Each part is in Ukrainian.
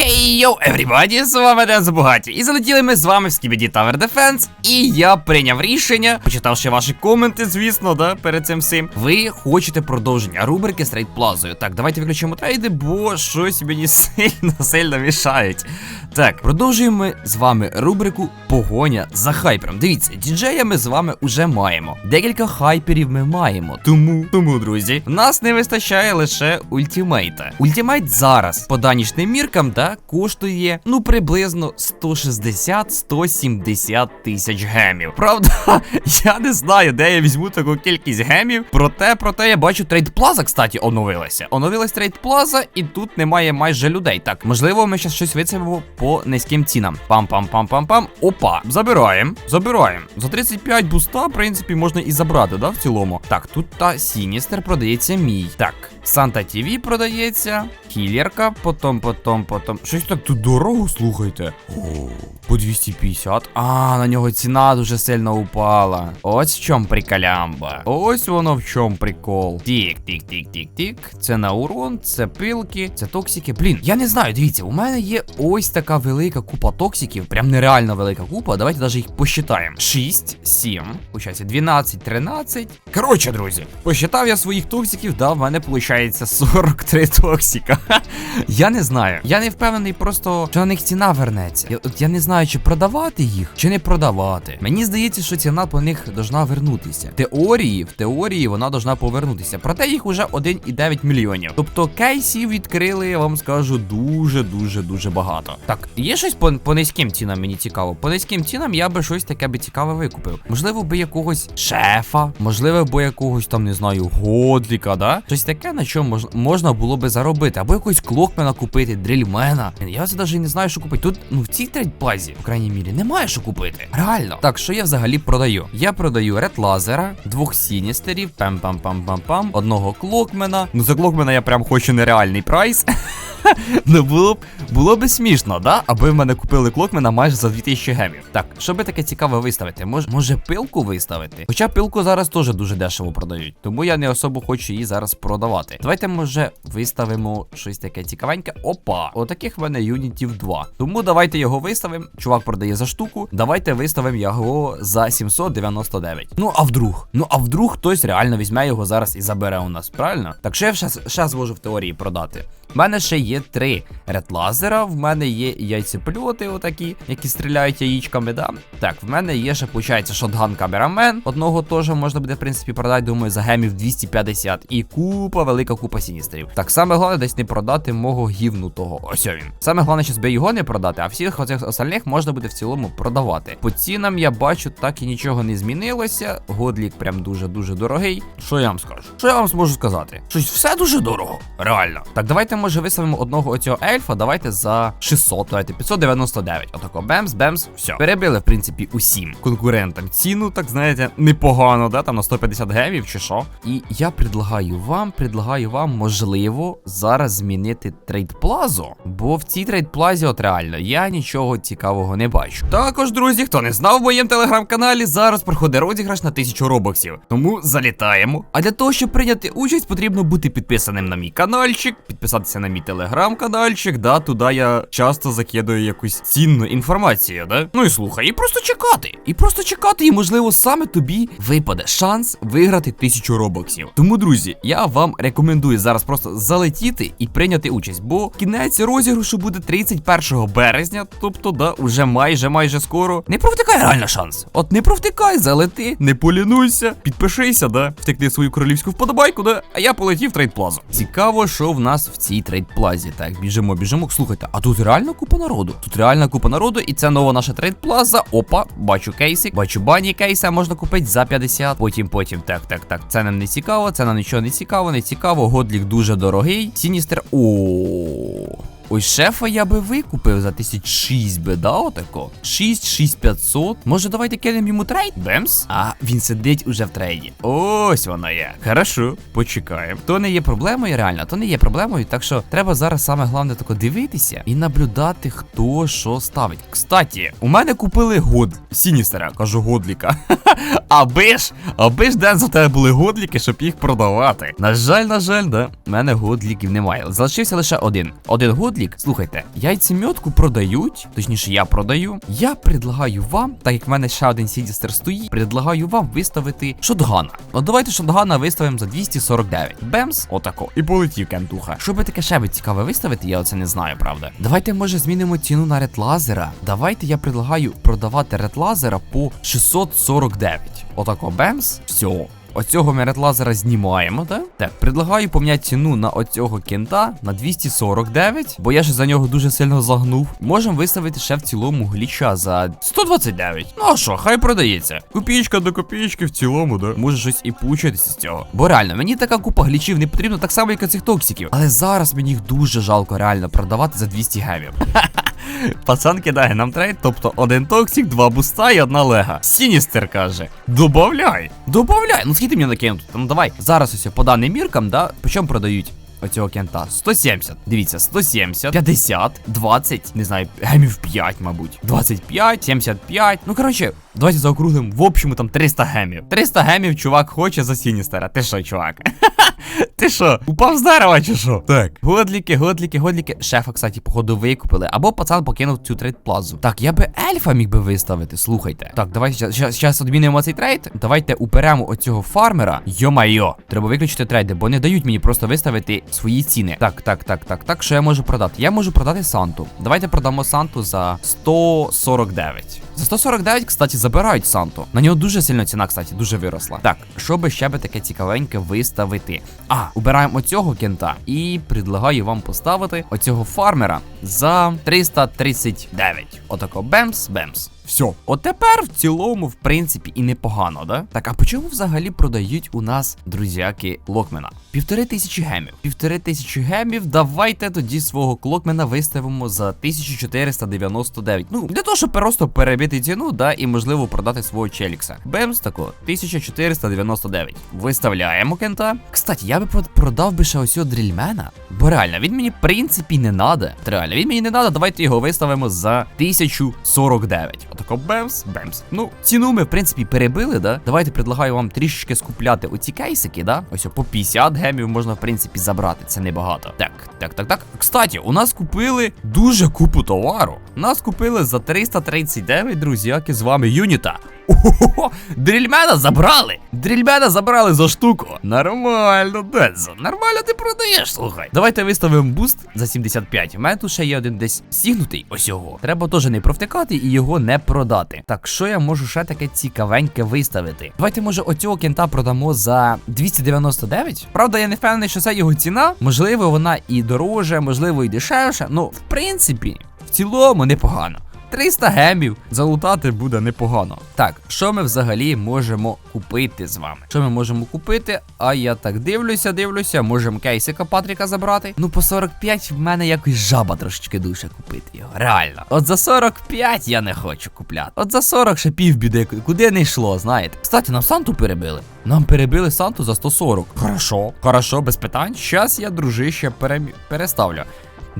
okay Хей, йоу, everybody, з вами Ден Забугаті. І залетіли ми з вами в Skibidi Tower Defense. І я прийняв рішення, почитавши ваші коменти, звісно, да, перед цим всім. Ви хочете продовження рубрики з Трейд Плазою. Так, давайте виключимо трейди, бо щось мені сильно сильно мішають. Так, продовжуємо ми з вами рубрику Погоня за хайпером. Дивіться, діджея ми з вами уже маємо. Декілька хайперів ми маємо. Тому, тому, друзі, нас не вистачає лише ультимейта. Ультимейт зараз, по данішнім міркам, да, коштує ну приблизно 160-170 тисяч гемів. Правда, я не знаю, де я візьму таку кількість гемів. Проте, проте я бачу трейд плаза, кстати, оновилася. Оновилась трейд плаза, і тут немає майже людей. Так, можливо, ми зараз щось вицепимо по низьким цінам. Пам-пам-пам-пам-пам. Опа, забираємо, забираємо. За 35 буста, в принципі, можна і забрати, да, в цілому. Так, тут та Сіністер продається мій. Так, Санта ТВ продається, кілерка, потом, потом, потом. Щось так тут дорого, слухайте. О, по 250. А, на нього ціна дуже сильно упала. Ось в чому приколямба. Ось воно в чому прикол. Тік, тік, тік, тік, тік. Це на урон, це пилки, це токсики. Блін, я не знаю, дивіться, у мене є ось така велика купа токсиків. Прям нереально велика купа. Давайте навіть їх посчитаємо. 6, 7, получається 12, 13. Коротше, друзі, посчитав я своїх токсиків, да, в мене виходить 43 токсика. Я не знаю. Я не впевнений просто, що на них ціна вернеться. Я, от я не знаю, чи продавати їх, чи не продавати. Мені здається, що ціна по них должна вернутися. В теорії, в теорії вона должна повернутися. Проте їх уже 1,9 мільйонів. Тобто кейсів відкрили, я вам скажу, дуже, дуже, дуже багато. Так, є щось по, по низьким цінам, мені цікаво. По низьким цінам я би щось таке би цікаве викупив. Можливо, би якогось шефа, можливо, би якогось там, не знаю, годліка, да? Щось таке, на чому мож, можна було би заробити. Або якогось клокмена купити, дрільмена. Я це навіть не знаю, що купити. Тут, ну, в цій трейдплазі, по крайній мірі, немає що купити. Реально. Так, що я взагалі продаю? Я продаю ред лазера, двох сіністерів, пам-пам-пам-пам-пам, одного клокмена. Ну, за клокмена я прям хочу нереальний прайс. Ну було б було б смішно, да? Аби в мене купили клокмена майже за 2000 гемів. Так, що би таке цікаве виставити? Мож, може пилку виставити? Хоча пилку зараз теж дуже дешево продають, тому я не особо хочу її зараз продавати. Давайте, може, виставимо щось таке цікавеньке. Опа, отаких в мене юнітів 2. Тому давайте його виставимо. Чувак продає за штуку. Давайте виставимо його за 799. Ну а вдруг? Ну а вдруг хтось реально візьме його зараз і забере у нас, правильно? Так що я ще зможу в теорії продати. У мене ще є три редлазера, в мене є яйцеплюти, отакі, які стріляють яїчками, да. Так, в мене є ще, виходить, шотган камерамен. Одного теж можна буде, в принципі, продати, думаю, за гемів 250. І купа, велика купа сіністрів. Так, саме головне десь не продати мого гівнутого. Ось він. Саме головне, що би його не продати, а всіх оцих остальних можна буде в цілому продавати. По цінам я бачу, так і нічого не змінилося. Годлік прям дуже-дуже дорогий. Що я вам скажу? Що я вам зможу сказати? Щось все дуже дорого. Реально. Так, давайте може виставимо одного оцього ельфа, давайте за 600, давайте 599. Отако бемс, бемс, все. Перебили, в принципі, усім конкурентам ціну, так знаєте, непогано, да, там на 150 гемів чи що. І я предлагаю вам, предлагаю вам, можливо, зараз змінити трейдплазу, бо в цій трейдплазі, от реально, я нічого цікавого не бачу. Також, друзі, хто не знав в моєму телеграм-каналі, зараз проходить розіграш на 1000 робоксів. Тому залітаємо. А для того, щоб прийняти участь, потрібно бути підписаним на мій каналчик, підписатися на мій телеграм-канальчик, да, туди я часто закидаю якусь цінну інформацію, да? Ну і слухай, і просто чекати. І просто чекати, і можливо саме тобі випаде шанс виграти тисячу робоксів. Тому, друзі, я вам рекомендую зараз просто залетіти і прийняти участь, бо кінець розіграшу буде 31 березня, тобто, да, уже майже майже скоро. Не провтикай реально шанс. От не провтикай, залети, не полінуйся, підпишися, да, втекни свою королівську вподобайку, да, а я полетів в трейдплазу. Цікаво, що в нас в цій трейдплазі. Так, біжимо, біжимо. Слухайте, а тут реально купа народу. Тут реальна купа народу, і це нова наша трейдплаза. Опа, бачу кейсик, бачу бані кейса, можна купити за 50. Потім, потім, так, так, так. Це нам не цікаво, це нам нічого не цікаво, не цікаво. Годлік дуже дорогий. Сіністер. О. Ось шефа я би викупив за 1006 би, да, отако? 6, 6500. Може, давайте кинемо йому трейд? Бемс? А, він сидить уже в трейді. Ось вона є. Хорошо, почекаємо. То не є проблемою, реально, то не є проблемою. Так що треба зараз саме головне тако дивитися і наблюдати, хто що ставить. Кстаті, у мене купили год Сіністера, кажу годліка. Аби ж, аби ж Дензо, в тебе були годліки, щоб їх продавати. На жаль, на жаль, да. в мене годліків немає. Залишився лише один. Один годлік. Слухайте, яйцеметку продають, точніше, я продаю. Я предлагаю вам, так як в мене ще один сідістер стоїть, предлагаю вам виставити шотгана. От давайте шотгана виставимо за 249. Бемс, отако. І полетів кентуха. Що би таке ще би цікаве виставити, я оце не знаю, правда. Давайте, може, змінимо ціну на ретлазера. Давайте я предлагаю продавати ретлазера по 649. Отако бемс. Все. Оцього ми ретлазера знімаємо, так? Так, предлагаю поміняти ціну на оцього кента на 249, бо я ж за нього дуже сильно загнув. Можемо виставити ще в цілому гліча за 129. Ну а що, хай продається. Копійка до копійки в цілому, да? Може щось і получитися з цього. Бо реально, мені така купа глічів не потрібна, так само, як і цих токсиків. Але зараз мені їх дуже жалко реально продавати за 200 гемів. Пацан кидає нам трейд, тобто один токсик, два буста і одна лега. Сіністер каже: Добавляй! Добавляй! Ну скільки мені накинути? Ну давай. Зараз ось по даним міркам, да, по чому продають? Оцього кента 170. Дивіться, 170, 50, 20, не знаю, гемів 5, мабуть. 25, 75. Ну коротше, давайте заокруглим. В общому там 300 гемів. 300 гемів чувак хоче за Сіністера. Ти що, чувак? Ти що, упав з дерева чи що? Так. Годліки, годліки, годліки. Шефа, кстати, походу, викупили. Або пацан покинув цю трейд плазу. Так, я би ельфа міг би виставити, слухайте. Так, давайте зараз відмінимо цей трейд. Давайте уперемо оцього фармера. Йо-майо. Треба виключити трейди, бо не дають мені просто виставити свої ціни. Так, так, так, так, так. Що я можу продати? Я можу продати Санту. Давайте продамо Санту за 149. За 149, кстати, забирають Санту. На нього дуже сильно ціна, кстати, дуже виросла. Так, що би ще би таке цікавеньке виставити? А, убираємо оцього кента і предлагаю вам поставити оцього фармера за 339. Отако бемс, бемс. Все. От тепер в цілому, в принципі, і непогано, да? Так, а по чому взагалі продають у нас друзяки Локмена? Півтори тисячі гемів. Півтори тисячі гемів. Давайте тоді свого клокмена виставимо за 1499. Ну, для того, щоб просто перебити ціну, да, і можливо продати свого челікса. Бемс тако, 1499. Виставляємо кента. Кстати, я би продав би ще ось цього дрільмена. Бо реально, він мені, в принципі, не надо. Реально, він мені не надо. Давайте його виставимо за 1049. Отако бемс, бемс. Ну, ціну ми, в принципі, перебили, да? Давайте предлагаю вам трішечки скупляти оці кейсики, да? Ось по 50 гемів можна, в принципі, забрати. Це небагато. Так, так, так, так. Кстати, у нас купили дуже купу товару. Нас купили за 339, друзяки, з вами юніта. Ого, дрільмена забрали! Дрільмена забрали за штуку. Нормально, Дензо. Нормально ти продаєш, слухай. Давайте виставимо буст за 75. У мене тут ще є один десь сігнутий. Ось його. Треба теж не провтикати і його не продати. Так, що я можу ще таке цікавеньке виставити? Давайте, може, оцього кента продамо за 299. Правда, я не впевнений, що це його ціна. Можливо, вона і дороже, можливо, і дешевше. Ну, в принципі, в цілому непогано. 300 гемів залутати буде непогано. Так, що ми взагалі можемо купити з вами? Що ми можемо купити? А я так дивлюся, дивлюся, можемо кейсика Патріка забрати. Ну, по 45 в мене якось жаба трошечки душе купити його. Реально. От за 45 я не хочу купляти. От за 40 ще півбіди, куди не йшло, знаєте. Кстати, нам Санту перебили. Нам перебили Санту за 140. Хорошо, хорошо, без питань. Щас я, дружище, перем... переставлю.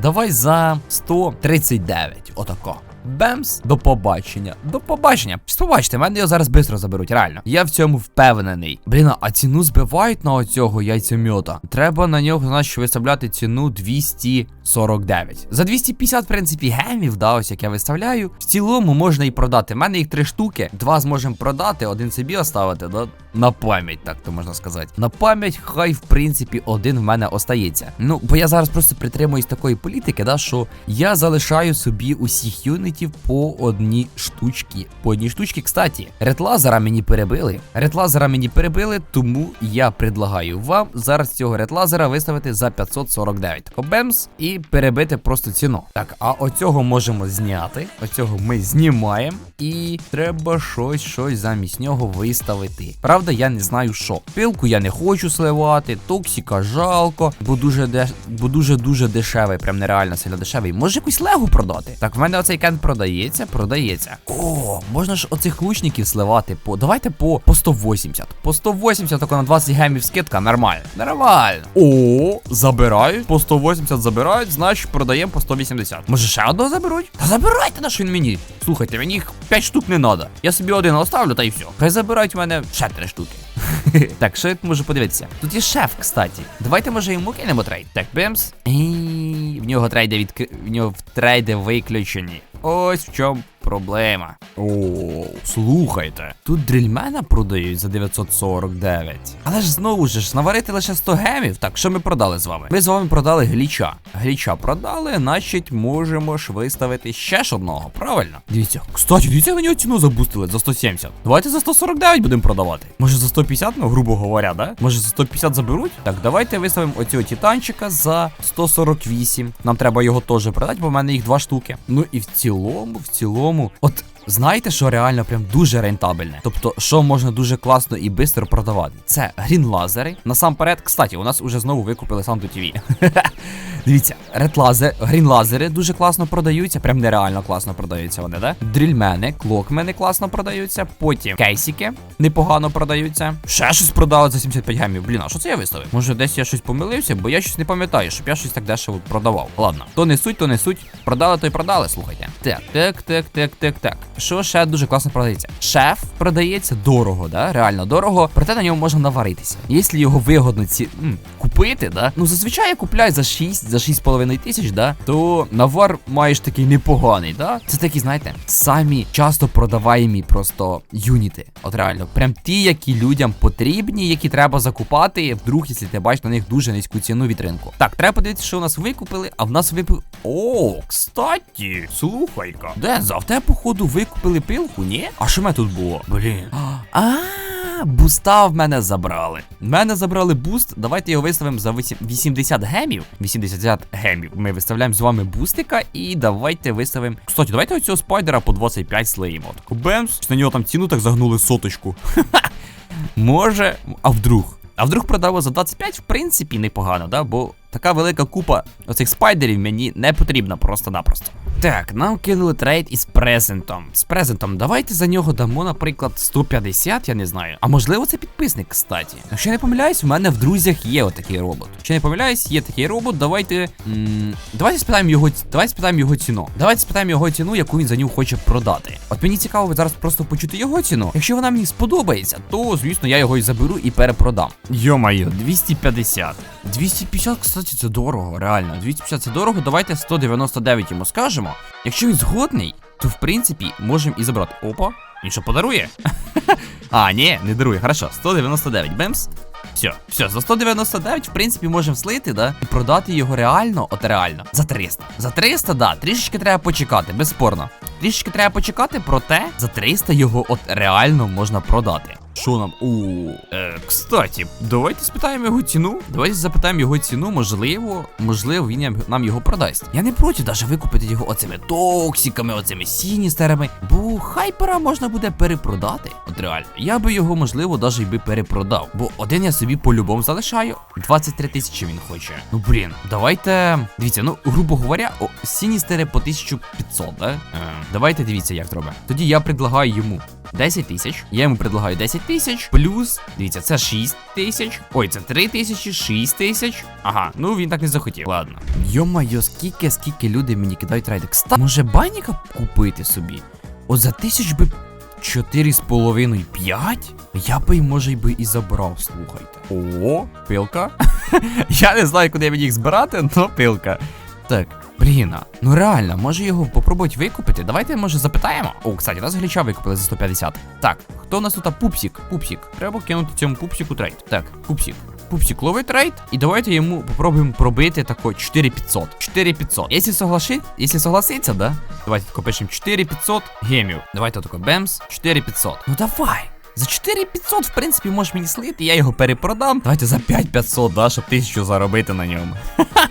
Давай за 139. Отако. Бемс, до побачення. До побачення. Щось побачите, мене його зараз швидко заберуть, реально. Я в цьому впевнений. Блін, а ціну збивають на оцього яйцемьота. Треба на нього, значить, виставляти ціну 249. За 250, в принципі, гемів, да, ось як я виставляю. В цілому можна і продати. У мене їх три штуки. Два зможемо продати, один собі оставити, да? На пам'ять, так то можна сказати. На пам'ять, хай, в принципі, один в мене остається. Ну, бо я зараз просто притримуюсь такої політики, да, що я залишаю собі усіх юнитів по одній штучці. По одній штучці, кстати, ретлазера мені перебили. Ретлазера мені перебили, тому я предлагаю вам зараз цього ретлазера виставити за 549. Тако бемс і перебити просто ціну. Так, а оцього можемо зняти. Оцього ми знімаємо. І треба щось, щось замість нього виставити. Правда, я не знаю що. Пилку я не хочу сливати, токсика жалко, бо дуже деш... бо дуже дуже дешевий, прям нереально сильно дешевий. Може якусь легу продати? Так, в мене оцей кен продається, продається. О, можна ж оцих лучників сливати по. Давайте по, по 180. По 180, тако на 20 гемів скидка, нормально. Нормально. О, забирають. По 180 забирають, значить продаємо по 180. Може ще одного заберуть? Та забирайте на що він мені. Слухайте, мені їх 5 штук не треба. Я собі один оставлю та й все. Хай забирають в мене ще 3 штуки. так, що я можу подивитися? Тут є шеф, кстати. Давайте може йому кинемо трейд. Так, бемс. І в нього трейди від в нього трейди виключені. Ось в чому проблема. О, слухайте. Тут дрільмена продають за 949. Але ж знову ж наварити лише 100 гемів. Так, що ми продали з вами? Ми з вами продали гліча. Гліча продали, значить, можемо ж виставити ще ж одного, правильно? Дивіться, кстати, дивіться, нього ціну забустили за 170. Давайте за 149 будемо продавати. Може за 150, ну, грубо говоря, да? Може за 150 заберуть? Так, давайте виставимо оцього титанчика за 148. Нам треба його теж продати, бо в мене їх два штуки. Ну і в цілому, в цілому, от. Знаєте, що реально прям дуже рентабельне? Тобто, що можна дуже класно і швидко продавати? Це грін-лазери. Насамперед, кстати, у нас уже знову викупили Санду ТВ. Дивіться, ред лазер, грін лазери дуже класно продаються, прям нереально класно продаються вони, да? Дрільмени, клокмени класно продаються. Потім кейсики непогано продаються. Ще щось продали за 75 гемів. Блін, а що це я виставив? Може, десь я щось помилився, бо я щось не пам'ятаю, щоб я щось так дешево продавав. Ладно, то не суть, то не суть. Продали, то й продали, слухайте. Так, так, так, так, так, так. Що ще дуже класно продається? Шеф продається дорого, да? Реально дорого, проте на ньому можна наваритися. Якщо його вигодно ці м, купити, да? Ну зазвичай я купляю за 6, за 6,5 тисяч, да? То навар маєш такий непоганий, да? Це такі, знаєте, самі часто продаваємі просто юніти. От реально, прям ті, які людям потрібні, які треба закупати, вдруг, якщо ти бачиш на них дуже низьку ціну від ринку. Так, треба подивитися, що у нас викупили, а в нас випив. О, кстати, слухай-ка. Денза, в тебе, походу, викупили пилку, ні? А що мене тут було? Блін. А, буста в мене забрали. В мене забрали буст. Давайте його виставимо за 80 гемів. 80 гемів. Ми виставляємо з вами бустика і давайте виставимо. Кстати, давайте оцього спайдера по 25 слеїмо. Так, бемс. На нього там ціну так загнули соточку. Може, а вдруг? А вдруг продав за 25, в принципі, непогано, да? Бо така велика купа оцих спайдерів мені не потрібна просто-напросто. Так, нам кинули трейд із презентом. З презентом, давайте за нього дамо, наприклад, 150, я не знаю. А можливо, це підписник, кстати. Якщо я не помиляюсь, у мене в друзях є отакий робот. Якщо я не помиляюсь, є такий робот. Давайте. М давайте спитаємо його. Давайте спитаємо його ціну. Давайте спитаємо його ціну, яку він за нього хоче продати. От мені цікаво зараз просто почути його ціну. Якщо вона мені сподобається, то звісно я його і заберу і перепродам. Йо-моє, 250. 250, кстати, це дорого, реально. 250 це дорого. Давайте 199 йому скажемо. Якщо він згодний, то в принципі можемо і забрати. Опа, він що подарує? а, ні, не дарує. Хорошо, 199 бемс. Все, все, за 199, в принципі, можемо слити, да? І продати його реально, от реально, за 300. За 300, да, трішечки треба почекати, безспорно. Трішечки треба почекати, проте за 300 його от реально можна продати. Що нам? У е, кстати, давайте спитаємо його ціну. Давайте запитаємо його ціну. Можливо, можливо, він нам його продасть. Я не проти даже викупити його оцими токсиками, оцими сіністерами. Бо хайпера можна буде перепродати. От реально. Я би його, можливо, й би перепродав. Бо один я собі по-любому залишаю. 23 тисячі він хоче. Ну блін, давайте. Дивіться, ну, грубо говоря, о, сіністери по 1500, да? Е, давайте дивіться, як зробимо. Тоді я предлагаю йому 10 тисяч. Я йому предлагаю 10 тисяч. Плюс, дивіться, це 6 тисяч. Ой, це 3 тисячі, 6 тисяч. Ага, ну він так не захотів. Ладно. Йо-майо, скільки, скільки люди мені кидають райди. Кстати, може баніка купити собі? От за тисяч би 4,5 5? Я би й може й би і забрав, слухайте. О, пилка. Я не знаю, куди мені їх збирати, но пилка. Так, блін, ну реально, може його попробувати викупити? Давайте, може, запитаємо. О, кстати, нас гліча викупили за 150. Так, хто у нас тут? Пупсік, пупсік. Треба кинути цьому пупсіку трейд. Так, пупсік. Пупсік ловить трейд, і давайте йому попробуємо пробити тако 4500. 4500. Якщо соглаши, якщо согласиться, да? Давайте тако пишемо 4500 гемів. Давайте тако бемс, 4500. Ну давай. За 4500, в принципі, можеш мені слити, я його перепродам. Давайте за 5500, да, щоб тисячу заробити на ньому.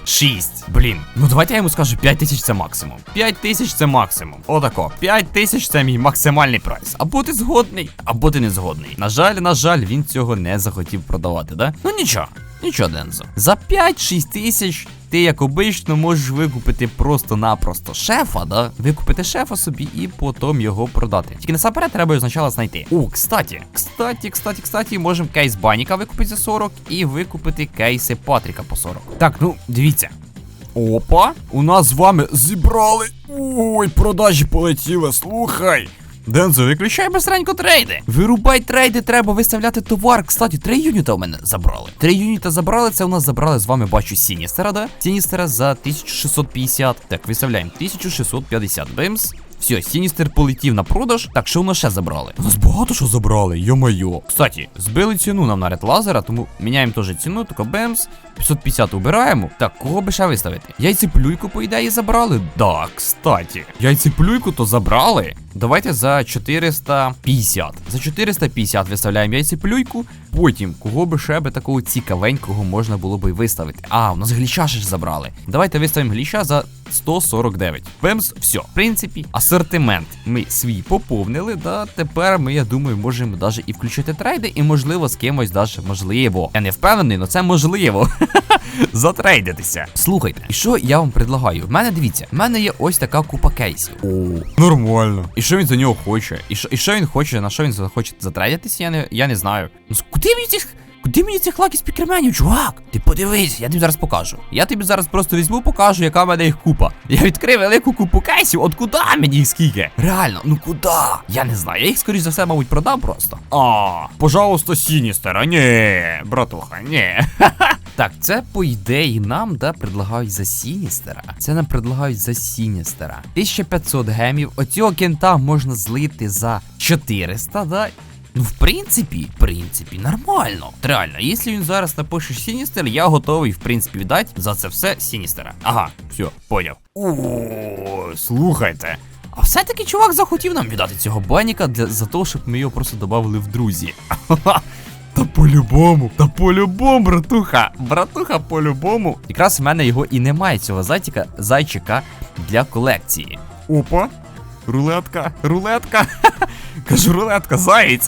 6. Блін. Ну давайте я йому скажу 5000 це максимум. 5000 це максимум. Отако. 5000 це мій максимальний прайс. Або ти згодний, або ти не згодний. На жаль, на жаль, він цього не захотів продавати, да? Ну нічого. Нічого, Дензо. За 5-6 тисяч ти, як обично, можеш викупити просто-напросто шефа, да? Викупити шефа собі і потім його продати. Тільки насамперед треба його спочатку знайти. О, кстати, кстати, кстати, кстати, можемо кейс Баніка викупити за 40 і викупити кейси Патріка по 40. Так, ну дивіться. Опа, у нас з вами зібрали. Ой, продажі полетіли, слухай. Дензо, виключай безстренько трейди. Вирубай трейди, треба виставляти товар. Кстати, три юніта у мене забрали. Три юніта забрали. Це у нас забрали з вами, бачу, Сіністера, да? Сіністера за 1650. Так, виставляємо 1650. Бимс. Все, Сіністер полетів на продаж. Так, що у нас ще забрали? У нас багато що забрали, йо-майо. Кстати, збили ціну нам на ред лазера, тому міняємо теж ціну, тільки бемс. 550 убираємо. Так, кого би ще виставити? Яйцеплюйку, по ідеї, забрали? Да, кстати. Яйцеплюйку то забрали. Давайте за 450. За 450 виставляємо яйцеплюйку. Потім, кого би ще би такого цікавенького можна було би виставити. А, у нас гліча ще ж забрали. Давайте виставимо гліча за 149. Бемс, все. В принципі, асортимент ми свій поповнили. Да, тепер ми, я думаю, можемо навіть і включити трейди, і можливо з кимось даже можливо. Я не впевнений, але це можливо. Затрейдитися. Слухайте, і що я вам предлагаю? В мене дивіться, в мене є ось така купа кейсів. О, нормально. І що він за нього хоче? І що, і що він хоче? На що він захоче затрейдитися? Я не, я не знаю. Ну куди він цих. Куди мені цих лакі спікерменів, чувак? Ти подивись, я тобі зараз покажу. Я тобі зараз просто візьму, покажу, яка в мене їх купа. Я відкрив велику купу кейсів, от куди мені їх скільки? Реально, ну куди? Я не знаю, я їх скоріш за все, мабуть, продам просто. А, пожалуйста, Сіністера, ні, братуха, ні. Так, це по ідеї нам, да, предлагають за Сіністера. Це нам предлагають за Сіністера. 1500 гемів. Оцього кента можна злити за 400, да. Ну, в принципі, в принципі, нормально. Реально, якщо він зараз напише Сіністер, я готовий, в принципі, віддати за це все Сіністера. Ага, все, поняв. О, слухайте. А все-таки чувак захотів нам віддати цього баніка для за того, щоб ми його просто додали в друзі. Та по-любому, та по-любому, братуха. Братуха, по-любому. Якраз в мене його і немає, цього зайчика, зайчика для колекції. Опа. Рулетка, рулетка. Кажу, рулетка, заєць.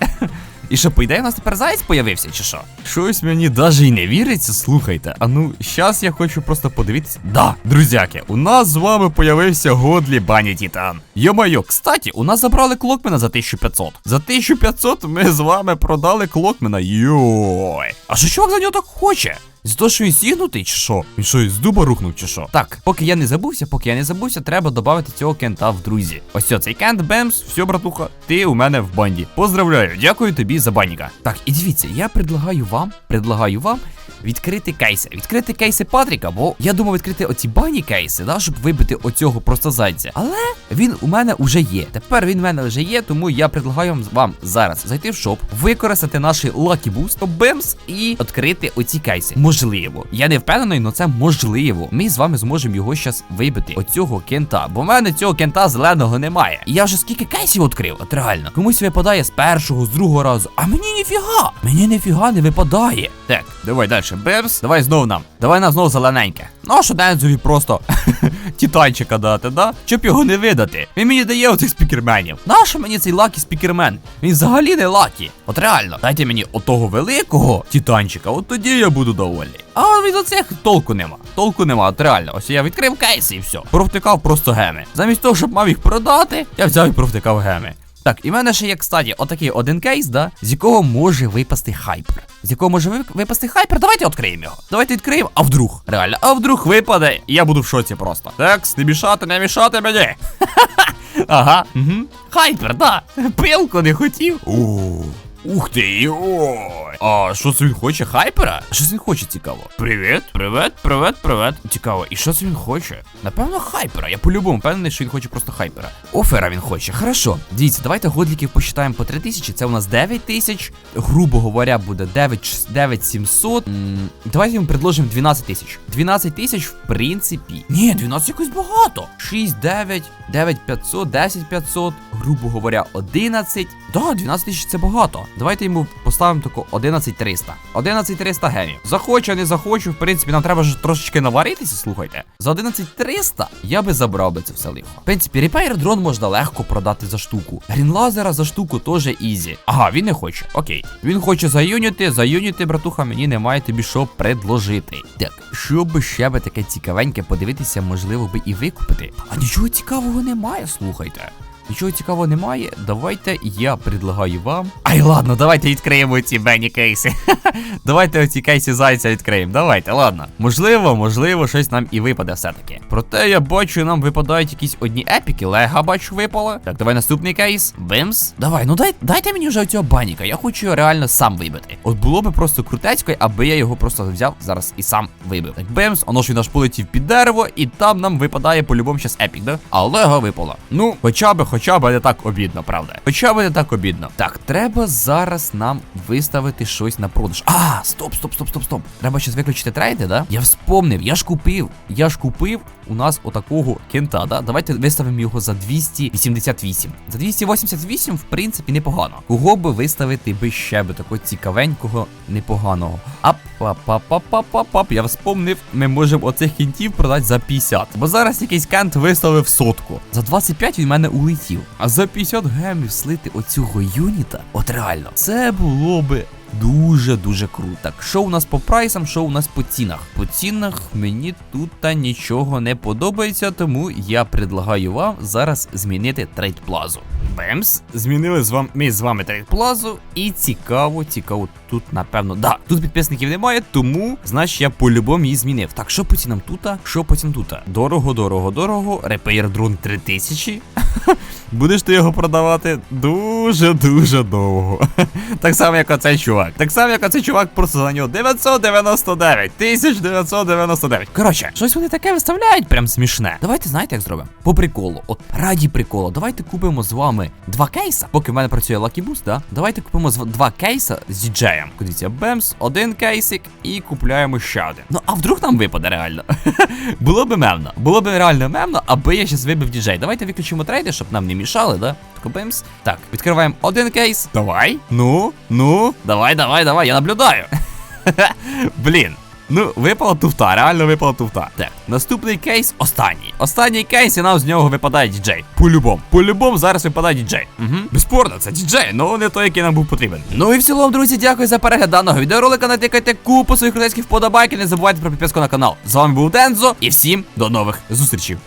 І що, по ідеї, у нас тепер заєць появився, чи що? Щось мені даже й не віриться, слухайте. А ну, щас я хочу просто подивитися. Да, друзяки, у нас з вами появився Годлі Бані Титан. Йо-майо, кстати, у нас забрали клокмена за 1500. За 1500 ми з вами продали клокмена. Йой. А що чувак за нього так хоче? З того, що він сігнутий, чи що? Він що, з дуба рухнув, чи що? Так, поки я не забувся, поки я не забувся, треба додати цього кента в друзі. Ось це, цей кент Бемс, все, братуха, ти у мене в банді. Поздравляю, дякую тобі за баніка. Так, і дивіться, я предлагаю вам, предлагаю вам відкрити кейси. Відкрити кейси Патріка, бо я думав відкрити оці бані кейси, да, щоб вибити оцього просто зайця. Але він у мене вже є. Тепер він у мене вже є, тому я предлагаю вам зараз зайти в шоп, використати наші Lucky Boost Бемс і відкрити оці кейси. Можливо. Я не впевнений, але це можливо. Ми з вами зможемо його зараз вибити. Оцього кента. Бо в мене цього кента зеленого немає. І я вже скільки кейсів відкрив, от реально. Комусь випадає з першого, з другого разу. А мені ніфіга. Мені ніфіга не випадає. Так, давай далі. Бемс, давай знову нам. Давай нам знову зелененьке. Ну а що Дензові просто титанчика дати, да? Щоб його не видати. Він мені дає оцих спікерменів. Нащо мені цей лакі спікермен? Він взагалі не лакі. От реально, дайте мені отого великого титанчика, от тоді я буду довольний. А від оцих толку нема. Толку нема, от реально. Ось я відкрив кейси і все. Провтикав просто геми. Замість того, щоб мав їх продати, я взяв і провтикав геми. Так, і в мене ще є, кстати, отакий один кейс, да, з якого може випасти хайпер. З якого може випасти хайпер, давайте відкриємо його. Давайте відкриємо, а вдруг? Реально, а вдруг випаде, і я буду в шоці просто. Текс, не мішати, не мішати мені. Ага. Угу. Хайпер, да. Пилку не хотів. О. Ух ти, ой. А що це він хоче? Хайпера? Що це він хоче, цікаво? Привіт, привіт, привіт, привіт. Цікаво, і що це він хоче? Напевно, хайпера. Я по-любому впевнений, що він хоче просто хайпера. Офера він хоче. Хорошо. Дивіться, давайте годліків посчитаємо по 3000. Це у нас 9000. Грубо говоря, буде 9, 9700. М, Давайте йому предложимо 12 тисяч. 12 тисяч, в принципі. Ні, 12 якось багато. 6, 9, 9500, 10500, грубо говоря, 11. Да, 12 тисяч це багато. Давайте йому поставимо тако 11300. 11300 гемів. Захочу, не захочу, в принципі, нам треба ж трошечки наваритися, слухайте. За 11300 я би забрав би це все лихо. В принципі, репейр дрон можна легко продати за штуку. Грінлазера за штуку теж ізі. Ага, він не хоче. Окей. Він хоче заюніти, заюніти, братуха, мені немає тобі що предложити. Так, що би ще би таке цікавеньке подивитися, можливо би і викупити. А нічого цікавого немає, слухайте. Нічого цікавого немає. Давайте я предлагаю вам. Ай, ладно, давайте відкриємо ці Бенні кейси. давайте оці кейси зайця відкриємо. Давайте, ладно. Можливо, можливо, щось нам і випаде все-таки. Проте я бачу, нам випадають якісь одні епіки. Лега бачу випало. Так, давай наступний кейс. Бимс. Давай, ну дай, дайте мені вже оцього баніка. Я хочу його реально сам вибити. От було би просто крутецько, аби я його просто взяв зараз і сам вибив. Так, бимс, оно ж він аж полетів під дерево, і там нам випадає по-любому щас епік, да? А Лего випало. Ну, хоча би, хоча б не так обідно, правда. Хоча б не так обідно. Так, треба зараз нам виставити щось на продаж. А, стоп, стоп, стоп, стоп, стоп. Треба щось виключити трейди, да? Я вспомнив, я ж купив. Я ж купив у нас отакого кента, да? Давайте виставимо його за 288. За 288, в принципі, непогано. Кого би виставити би ще би такого цікавенького, непоганого. Ап, ап, ап, ап, ап, ап, ап. Я вспомнив, ми можемо оцих кентів продати за 50. Бо зараз якийсь кент виставив сотку. За 25 він мене улетів. А за 50 гемів слити оцього юніта, от реально, це було би Дуже-дуже круто. Що у нас по прайсам, що у нас по цінах? По цінах мені тут та нічого не подобається, тому я предлагаю вам зараз змінити трейд плазу. Бемс, змінили з вами ми з вами трейд плазу. І цікаво, цікаво, тут напевно. Да, тут підписників немає, тому значить я по-любому її змінив. Так, що по цінам тут? Що по цінам тут? Дорого, дорого, дорого. Репейр дрон 3000. Будеш ти його продавати дуже-дуже довго. так само, як оцей чувак. Так само, як оцей чувак, просто за нього 999. 1999. Коротше, щось вони таке виставляють, прям смішне. Давайте знаєте, як зробимо? По приколу. От раді приколу. Давайте купимо з вами два кейса. Поки в мене працює Lucky Boost, да? Давайте купимо з два кейса з діджеєм. Дивіться, бемс, один кейсик і купляємо ще один. Ну а вдруг нам випаде реально? Було би мемно. Було би реально мемно, аби я щас вибив діджей. Давайте виключимо трейди, щоб нам не мішали, да? Бемс. Так, відкриваємо один кейс. Давай. Ну, ну, давай, давай, давай, я наблюдаю. Блін. Ну, випала туфта, реально випала туфта. Так, наступний кейс останній. Останній кейс, і нам з нього випадає діджей. По-любому. По-любому зараз випадає діджей. Угу. Безспорно, це діджей, ну не той, який нам був потрібен. Ну і в цілому, друзі, дякую за перегляд даного відеоролика. Натикайте купу своїх крутецьких вподобайки. Не забувайте про підписку на канал. З вами був Дензо, і всім до нових зустрічей.